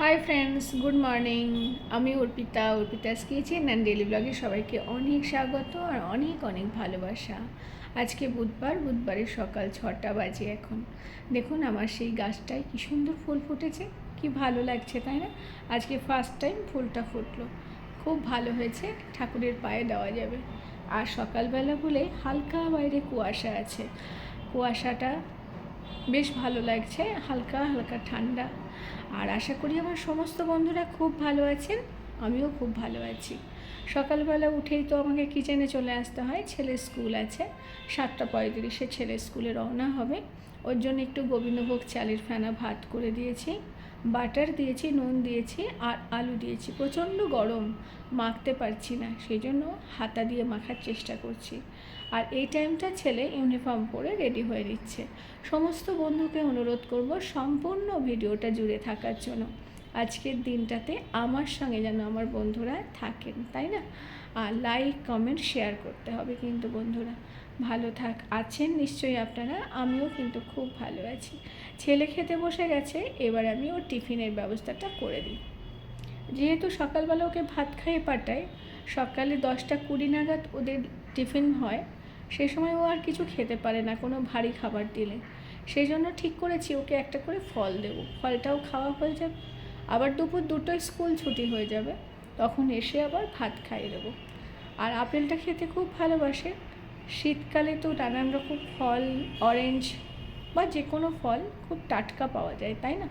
Hi friends good morning আমি Arpita Arpita's kitchen and daily ব্লগে সবাইকে অনেক স্বাগত আর অনেক অনেক ভালোবাসা। আজকে বুধবার বুধবারের সকাল ছটা বাজে এখন। দেখুন আমার সেই গাছটায় কী সুন্দর ফুল ফুটেছে, কি ভালো লাগছে, তাই না? আজকে ফার্স্ট টাইম ফুলটা ফুটলো। খুব ভালো হয়েছে, ঠাকুরের পায়ে দেওয়া যাবে। আর সকালবেলা বলে হালকা বাইরে কুয়াশা আছে। কুয়াশাটা বেশ ভালো লাগছে, হালকা হালকা ঠান্ডা। আর আশা করি আমার সমস্ত বন্ধুরা খুব ভালো আছেন, আমিও খুব ভালো আছি। সকালবেলা উঠেই তো আমাকে কিচেনে চলে আসতে হয়, ছেলে স্কুল আছে, সাতটা পঁয়ত্রিশে ছেলে স্কুলে রওনা হবে। ওর জন্য একটু গোবিন্দভোগ চালের ফেনা ভাত করে দিয়েছি। বাটার দিয়েছি, নুন দিয়েছি আর আলু দিয়েছি। প্রচণ্ড গরম, মাখতে পারছি না সেই জন্য হাতা দিয়ে মাখার চেষ্টা করছি। আর এই টাইমটা ছেলে ইউনিফর্ম পরে রেডি হয়ে নিচ্ছে। সমস্ত বন্ধুকে অনুরোধ করব সম্পূর্ণ ভিডিওটা জুড়ে থাকার জন্য। আজকের দিনটাতে আমার সঙ্গে যেন আমার বন্ধুরা থাকেন, তাই না? আর লাইক কমেন্ট শেয়ার করতে হবে কিন্তু বন্ধুরা। ভালো থাক, আছেন নিশ্চয়ই আপনারা, আমিও কিন্তু খুব ভালো আছি। ছেলে খেতে বসে গেছে, এবার আমি ওর টিফিনের ব্যবস্থাটা করে দিই। যেহেতু সকালবেলা ওকে ভাত খাইয়ে পাঠাই, সকালে দশটা কুড়ি নাগাদ ওদের টিফিন হয়, সে সময় ও আর কিছু খেতে পারে না, কোনো ভারী খাবার দিলে। সেই জন্য ঠিক করেছি, ওকে একটা করে ফল দেবো। ফলটাও খাওয়া হয়ে যাবে আবার দুপুর দুটোয় স্কুল ছুটি হয়ে যাবে, তখন এসে আবার ভাত খাইয়ে দেবো। আর আপেলটা খেতে খুব ভালোবাসে শীতকালে তো নানান রকম ফল অরেঞ্জ বা যে কোনো ফল খুব টাটকা পাওয়া যায়, তাই না?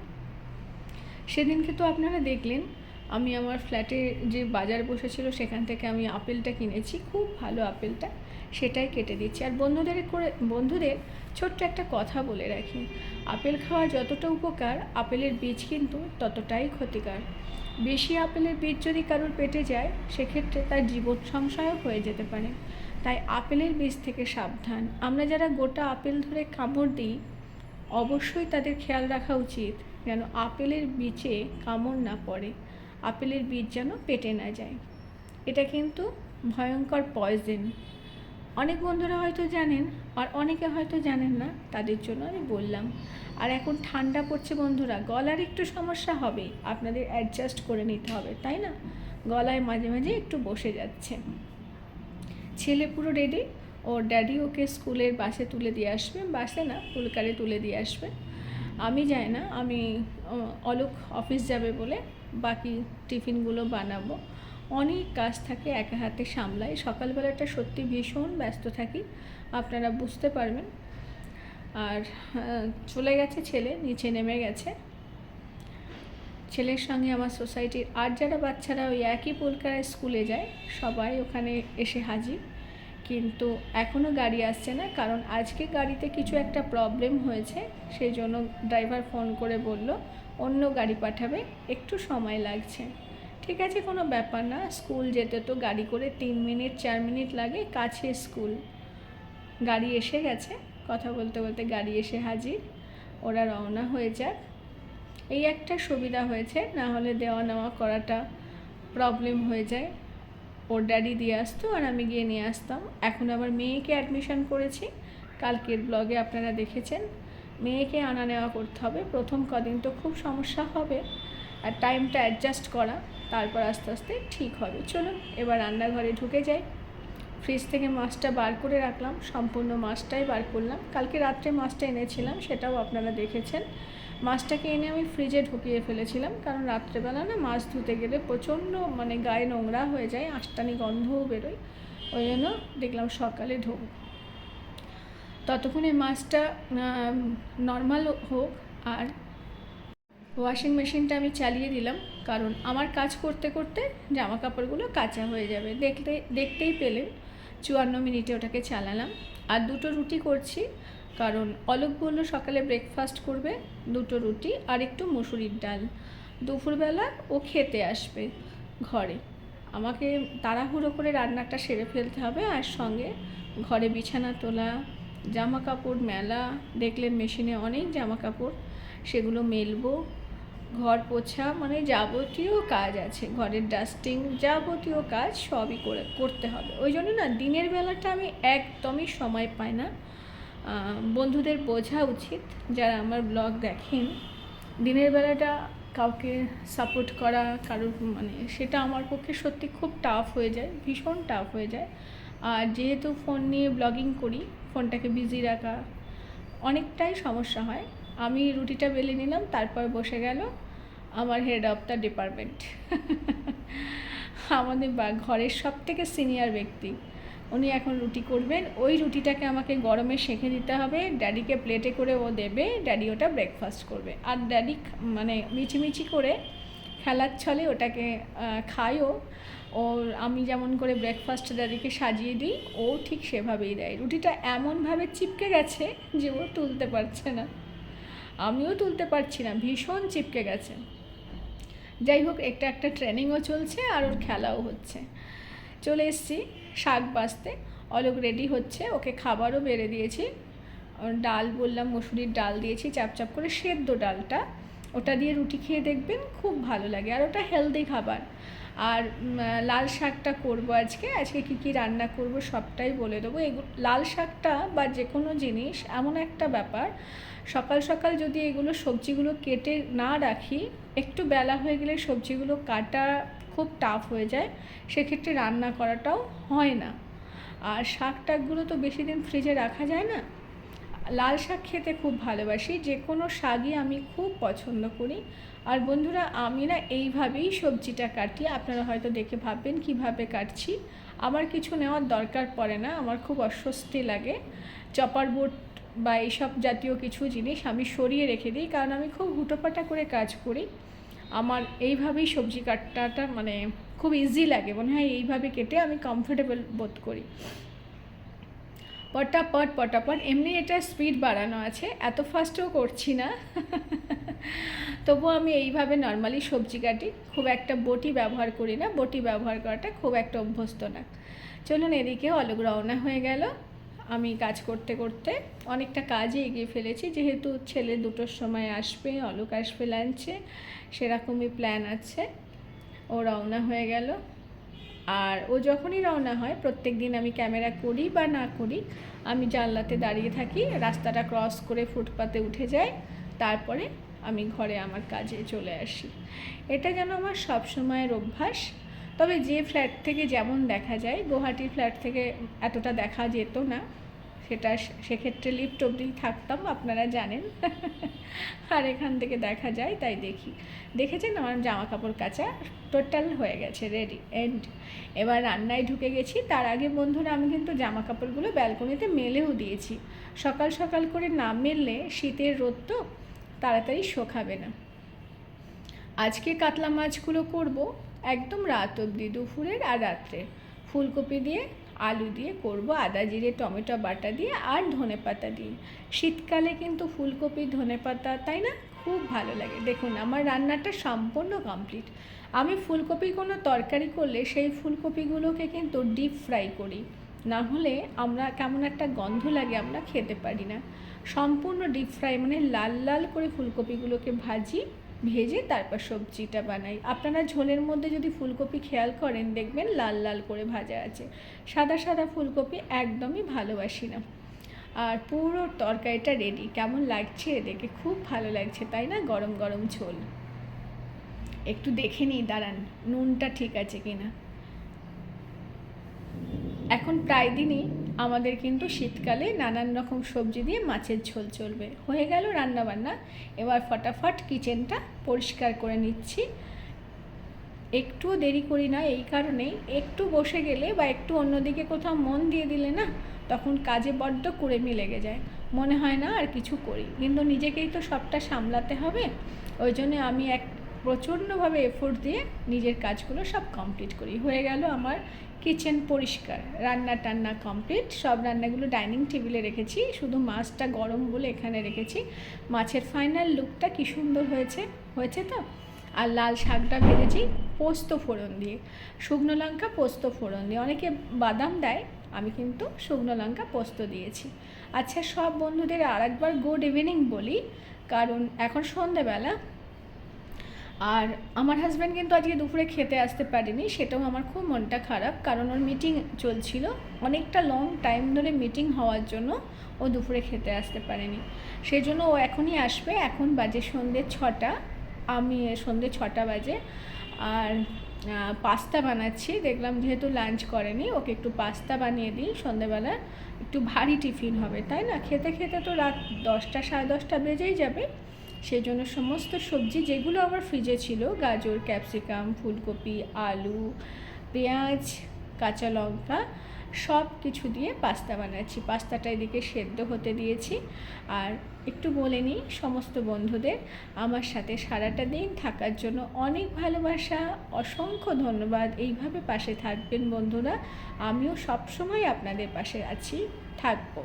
সেদিনকে তো আপনারা দেখলেন, আমি আমার ফ্ল্যাটে যে বাজার বসেছিল সেখান থেকে আমি আপেলটা কিনেছি, খুব ভালো আপেলটা, সেটাই কেটে দিচ্ছি আর বন্ধুদের করে, বন্ধুদের ছোট্ট একটা কথা বলে রাখি, আপেল খাওয়া যতটা উপকার, আপেলের বীজ কিন্তু ততটাই ক্ষতিকর। বেশি আপেলের বীজ যদি কারোর পেটে যায়, সেক্ষেত্রে তার জীবন সংশয়ও হয়ে যেতে পারে। তাই আপেলের বীজ থেকে সাবধান। আমরা যারা গোটা আপেল ধরে কামড় দিই, অবশ্যই তাদের খেয়াল রাখা উচিত যেন আপেলের বীজে কামড় না পড়ে। আপেলের বীজ যেন পেটে না যায়। এটা কিন্তু ভয়ঙ্কর পয়জেন অনেক বন্ধুরা হয়তো জানেন, আর অনেকে হয়তো জানেন না, তাদের জন্য আমি বললাম। আর এখন ঠান্ডা পড়ছে বন্ধুরা, গলার একটু সমস্যা হবে। আপনাদের অ্যাডজাস্ট করে নিতে হবে, তাই না? গলায় মাঝে মাঝে একটু বসে যাচ্ছে। ছেলে পুরো রেডি ওর ড্যাডি ওকে স্কুলের বাসে তুলে দিয়ে আসবে। বাসে না পুলকারে তুলে দিয়ে আসবে। আমি যাই না, আমি অলোক অফিস যাবে বলে বাকি টিফিনগুলো বানাবো। অনেক কাজ থাকে একা হাতে সামলাই সকালবেলাটা সত্যি ভীষণ ব্যস্ত থাকি, আপনারা বুঝতে পারবেন। আর চলে গেছে ছেলে, নিচে নেমে গেছে। ছেলের সঙ্গে আমার সোসাইটির আর যারা বাচ্চারা ওই একই পুলকারায় স্কুলে যায়, সবাই ওখানে এসে হাজির। কিন্তু এখনও গাড়ি আসছে না, কারণ আজকে গাড়িতে কিছু একটা প্রবলেম হয়েছে সেই জন্য ড্রাইভার ফোন করে বলল, অন্য গাড়ি পাঠাবে, একটু সময় লাগছে। ঠিক আছে, কোনো ব্যাপার না, স্কুল যেতে তো গাড়ি করে তিন মিনিট, চার মিনিট লাগে, কাছে স্কুল। গাড়ি এসে গেছে? কথা বলতে বলতে গাড়ি এসে হাজির। ওরা রওনা হয়ে যাক। এই একটা সুবিধা হয়েছে, না হলে দেওয়া নেওয়া করাটা প্রবলেম হয়ে যায়। ওর ড্যাডি দিয়ে আসতো আর আমি গিয়ে নিয়ে আসতাম। এখন আবার মেয়েকে অ্যাডমিশন করেছি। কালকের ব্লগে আপনারা দেখেছেন। মেয়েকে আনা নেওয়া করতে হবে। প্রথম কদিন তো খুব সমস্যা হবে আর টাইমটা অ্যাডজাস্ট করা, তারপর আস্তে আস্তে ঠিক হবে। চলুন, এবার রান্নাঘরে ঢুকে যাই। ফ্রিজ থেকে মাছটা বার করে রাখলাম। সম্পূর্ণ মাছটাই বার করলাম। কালকে রাত্রে মাছটা এনেছিলাম, সেটাও আপনারা দেখেছেন। মাছটাকে এনে আমি ফ্রিজে ঢুকিয়ে ফেলেছিলাম, কারণ রাত্রেবেলা না মাছ ধুতে গেলে প্রচণ্ড মানে গায়ে নোংরা হয়ে যায় আষ্টানি গন্ধও বেরোয়। ওই জন্য দেখলাম সকালে ঢোক। ততক্ষণে মাছটা নর্মাল হোক আর ওয়াশিং মেশিনটা আমি চালিয়ে দিলাম, কারণ আমার কাজ করতে করতে জামা কাপড়গুলো কাঁচা হয়ে যাবে। দেখতে, দেখতেই পেলেন, চুয়ান্ন মিনিটে ওটাকে চালালাম। আর দুটো রুটি করছি কারণ অলোক বলল সকালে ব্রেকফাস্ট করবে, দুটো রুটি আর একটু মুসুরির ডাল। দুপুরবেলা ও খেতে আসবে ঘরে। আমাকে তাড়াহুড়ো করে রান্নাটা সেরে ফেলতে হবে আর সঙ্গে ঘরে বিছানা তোলা জামা কাপড় মেলা দেখলেন মেশিনে অনেক জামা কাপড় সেগুলো মেলবো। ঘর পোছা মানে যাবতীয় কাজ আছে, ঘরের ডাস্টিং যাবতীয় কাজ সবই করে, করতে হবে। ওই জন্য না, দিনের বেলাটা আমি একদমই সময় পাই না। বন্ধুদের বোঝা উচিত যারা আমার ব্লগ দেখেন। দিনের বেলাটা কাউকে সাপোর্ট করা, কারোর মানে সেটা আমার পক্ষে সত্যি খুব টাফ হয়ে যায়, ভীষণ টাফ হয়ে যায়। আর যেহেতু ফোন নিয়ে ব্লগিং করি ফোনটাকে বিজি রাখা অনেকটাই সমস্যা হয়। আমি রুটিটা বেলে নিলাম, তারপর বসে গেল আমার হেড অফ দ্য ডিপার্টমেন্ট আমাদের বা, ঘরের সব থেকে সিনিয়র ব্যক্তি। উনি এখন রুটি করবেন। ওই রুটিটাকে আমাকে গরমে সেঁকে দিতে হবে। ড্যাডিকে প্লেটে করে ও দেবে। ড্যাডি ওটা ব্রেকফাস্ট করবে। আর ড্যাডি মানে মিচিমিচি করে খেলার ছলে ওটাকে খায়ও ওর আমি যেমন করে ব্রেকফাস্ট ড্যাডিকে সাজিয়ে দিই, ও ঠিক সেভাবেই দেয়। রুটিটা এমনভাবে চিপকে গেছে যে ও তুলতে পারছে না। আমিও তুলতে পারছি না, ভীষণ চিপকে গেছে। যাই হোক, একটা একটা ট্রেনিংও চলছে আর ওর খেলাও হচ্ছে। চলে এসছি। শাক বাঁচতে। অলোক রেডি হচ্ছে, ওকে খাবারও বেড়ে দিয়েছি। ডাল বললাম, মসুরির ডাল দিয়েছি, চাপ চাপ করে সেদ্ধ ডালটা। ওটা দিয়ে রুটি খেয়ে দেখবেন, খুব ভালো লাগে। আর ওটা হেলদি খাবার। আর লাল শাকটা করব আজকে। আজকে কী কী রান্না করব সবটাই বলে দেবো। এগুলো লাল শাকটা বা যে কোনো জিনিস, এমন একটা ব্যাপার। সকাল সকাল যদি এগুলো সবজিগুলো কেটে না রাখি, একটু বেলা হয়ে গেলে সবজিগুলো কাটা খুব টাফ হয়ে যায়, সেক্ষেত্রে রান্না করাটাও হয় না। আর শাক টাকগুলো তো বেশি দিন ফ্রিজে রাখা যায় না। লাল শাক খেতে খুব ভালোবাসি, যে কোনো শাকই আমি খুব পছন্দ করি। আর বন্ধুরা, আমি না এইভাবেই সবজিটা কাটি, আপনারা হয়তো দেখে ভাববেন কীভাবে কাটছি। আমার কিছু নেওয়ার দরকার পড়ে না, আমার খুব অস্বস্তি লাগে। চপার বোর্ড বা এইসব জাতীয় কিছু জিনিস আমি সরিয়ে রেখে দিই, কারণ আমি খুব হুটোপাটা করে কাজ করি। আমার এইভাবেই সবজি কাটাটা মানে খুব ইজি লাগে। মনে হয় এইভাবে কেটে আমি কমফোর্টেবল বোধ করি। পটাপট পটাপট, এমনি এটা স্পিড বাড়ানো আছে, এত ফাস্টও করছি না। তবু আমি এইভাবে নর্মালি সবজি কাটি, খুব একটা বটি ব্যবহার করি না, বটি ব্যবহার করাটা খুব একটা অভ্যস্ত না। চলুন এদিকে অলগ রওনা হয়ে গেল। আমি কাজ করতে করতে অনেকটা কাজই এগিয়ে ফেলেছি। যেহেতু ছেলে দুটোর সময় আসবে, অলোক আসবে লাঞ্চে সেরকমই প্ল্যান আছে। ও রওনা হয়ে গেল। আর ও যখনই রওনা হয় প্রত্যেক দিন আমি ক্যামেরা করি বা না করি, আমি জানলাতে দাঁড়িয়ে থাকি, রাস্তাটা ক্রস করে ফুটপাতে উঠে যাই, তারপরে আমি ঘরে আমার কাজে চলে আসি। এটা যেন আমার সব সময়ের অভ্যাস। তবে যে ফ্ল্যাট থেকে যেমন দেখা যায় গুয়াহাটির ফ্ল্যাট থেকে এতটা দেখা যেত না, সেটা সেক্ষেত্রে লিফট অবধি থাকতাম, আপনারা জানেন। আর এখান থেকে দেখা যায়, তাই দেখি। দেখেছেন আমার জামা কাপড় কাচা? টোটাল হয়ে গেছে রেডি এন্ড এবার রান্নায় ঢুকে গেছি। তার আগে বন্ধুরা, আমি কিন্তু জামা কাপড়গুলো ব্যালকনিতে মেলেও দিয়েছি। সকাল সকাল করে না মেললে শীতের রোদ তো তাড়াতাড়ি শোকাবে না। আজকে কাতলা মাছগুলো করব। একদম রাত অবধি দুপুরের আর রাত্রে। ফুলকপি দিয়ে, আলু দিয়ে করব আদা জিরে, টমেটো বাটা দিয়ে আর ধনে পাতা দিয়ে। শীতকালে কিন্তু ফুলকপি, ধনে পাতা, তাই না? খুব ভালো লাগে। দেখুন, আমার রান্নাটা সম্পূর্ণ কমপ্লিট আমি ফুলকপি কোনো তরকারি করলে সেই ফুলকপিগুলোকে কিন্তু ডিপ ফ্রাই করি। না হলে আমরা কেমন একটা গন্ধ লাগে, আমরা খেতে পারি না। সম্পূর্ণ ডিপ ফ্রাই মানে লাল লাল করে ফুলকপিগুলোকে ভাজি ভেজে তারপর সবজিটা বানাই। আপনারা ঝোলের মধ্যে যদি ফুলকপি খেয়াল করেন, দেখবেন লাল লাল করে ভাজা আছে। সাদা সাদা ফুলকপি একদমই ভালোবাসি না। আর পুরো তরকারিটা রেডি কেমন লাগছে দেখে খুব ভালো লাগছে, তাই না? গরম গরম ঝোল। একটু দেখে নিই, দাঁড়ান, নুনটা ঠিক আছে কিনা? এখন প্রায় দিনই আমাদের কিন্তু শীতকালে নানান রকম সবজি দিয়ে মাছের ঝোল চলবে। হয়ে গেল রান্নাবান্না। এবার ফটাফট কিচেনটা পরিষ্কার করে নিচ্ছি। একটুও দেরি করি না এই কারণেই। একটু বসে গেলে বা একটু অন্যদিকে কোথাও মন দিয়ে দিলে না, তখন কাজে বড্ড করে লেগে যায়। মনে হয় না আর কিছু করি। কিন্তু নিজেকেই তো সবটা সামলাতে হবে। ওই জন্য আমি এক প্রচণ্ডভাবে এফোর্ট দিয়ে নিজের কাজগুলো সব কমপ্লিট করি। হয়ে গেল আমার কিচেন পরিষ্কার। রান্না টান্না কমপ্লিট সব রান্নাগুলো ডাইনিং টেবিলে রেখেছি। শুধু মাছটা গরম বলে এখানে রেখেছি। মাছের ফাইনাল লুকটা কী সুন্দর হয়েছে। হয়েছে তো? আর লাল শাকটা ভেজেছি পোস্ত ফোড়ন দিয়ে। শুকনো লঙ্কা, পোস্ত ফোড়ন দিয়ে। অনেকে বাদাম দেয়, আমি কিন্তু শুকনো লঙ্কা, পোস্ত দিয়েছি। আচ্ছা সব বন্ধুদের আর একবার গুড ইভিনিং বলি। কারণ এখন সন্ধেবেলা আর আমার হাজব্যান্ড কিন্তু আজকে দুপুরে খেতে আসতে পারেনি, সেটাও আমার খুব মনটা খারাপ। কারণ ওর মিটিং চলছিল, অনেকটা লং টাইম ধরে মিটিং হওয়ার জন্য ও দুপুরে খেতে আসতে পারেনি। সেই জন্য ও এখনই আসবে, এখন বাজে সন্ধ্যে ছটা। আমি সন্ধে ছটা বাজে। আর পাস্তা বানাচ্ছি, দেখলাম যেহেতু লাঞ্চ করেনি, ওকে একটু পাস্তা বানিয়ে দিই। সন্ধেবেলা একটু ভারী টিফিন হবে, তাই না? খেতে খেতে তো রাত দশটা, সাড়ে দশটা বেজেই যাবে। সেই জন্য সমস্ত সবজি যেগুলো আমার ফ্রিজে ছিল, গাজর ক্যাপসিকাম ফুলকপি, আলু, পেঁয়াজ, কাঁচা লঙ্কা, সব কিছু দিয়ে পাস্তা বানাচ্ছি। পাস্তাটা এদিকে সেদ্ধ হতে দিয়েছি। আর একটু বলে নিই, সমস্ত বন্ধুদের, আমার সাথে সারাটা দিন থাকার জন্য অনেক ভালোবাসা, অসংখ্য ধন্যবাদ। এইভাবে পাশে থাকবেন বন্ধুরা। আমিও সবসময় আপনাদের পাশে আছি, থাকব।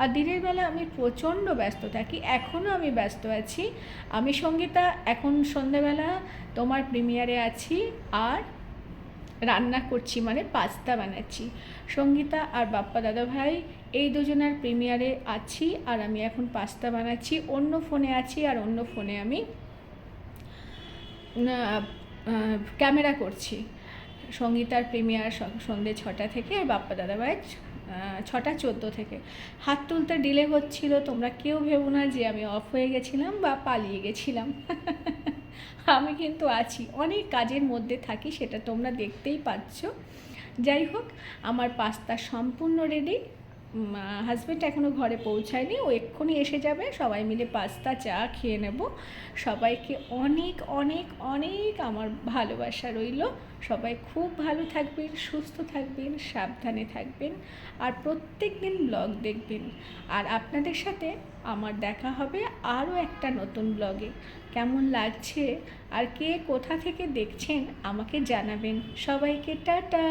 আর দিনের বেলা আমি প্রচণ্ড ব্যস্ত থাকি এখনও আমি ব্যস্ত আছি। আমি সঙ্গীতা, এখন সন্ধ্যাবেলা তোমার প্রিমিয়ারে আছি আর রান্না করছি মানে পাস্তা বানাচ্ছি। সঙ্গীতা আর বাপ্পা দাদা ভাই এই দুজনের প্রিমিয়ারে আছি আর আমি এখন পাস্তা বানাচ্ছি। অন্য ফোনে আছি আর অন্য ফোনে আমি ক্যামেরা করছি। সঙ্গীতার প্রিমিয়ার সন্ধ্যে ছটা থেকে আর বাপ্পা দাদা ভাই ছটা চোদ্দ থেকে। হাত তুলতে ডিলে হচ্ছিল, তোমরা কেউ ভেবো না যে আমি অফ হয়ে গেছিলাম বা পালিয়ে গেছিলাম। আমি কিন্তু আছি, অনেক কাজের মধ্যে থাকি, সেটা তোমরা দেখতেই পাচ্ছ। যাই হোক, আমার পাস্তা সম্পূর্ণ রেডি হাজব্যান্ড এখনও ঘরে পৌঁছায়নি, ও এক্ষুনি এসে যাবে, সবাই মিলে পাস্তা চা খেয়ে নেব। সবাইকে অনেক অনেক অনেক আমার ভালোবাসা রইল। সবাই খুব ভালো থাকবেন, সুস্থ থাকবেন, সাবধানে থাকবেন, আর প্রত্যেক দিন ব্লগ দেখবেন। আর আপনাদের সাথে আমার দেখা হবে আরও একটা নতুন ব্লগে কেমন লাগছে, আর কে কোথা থেকে দেখছেন, আমাকে জানাবেন। সবাইকে টাটা!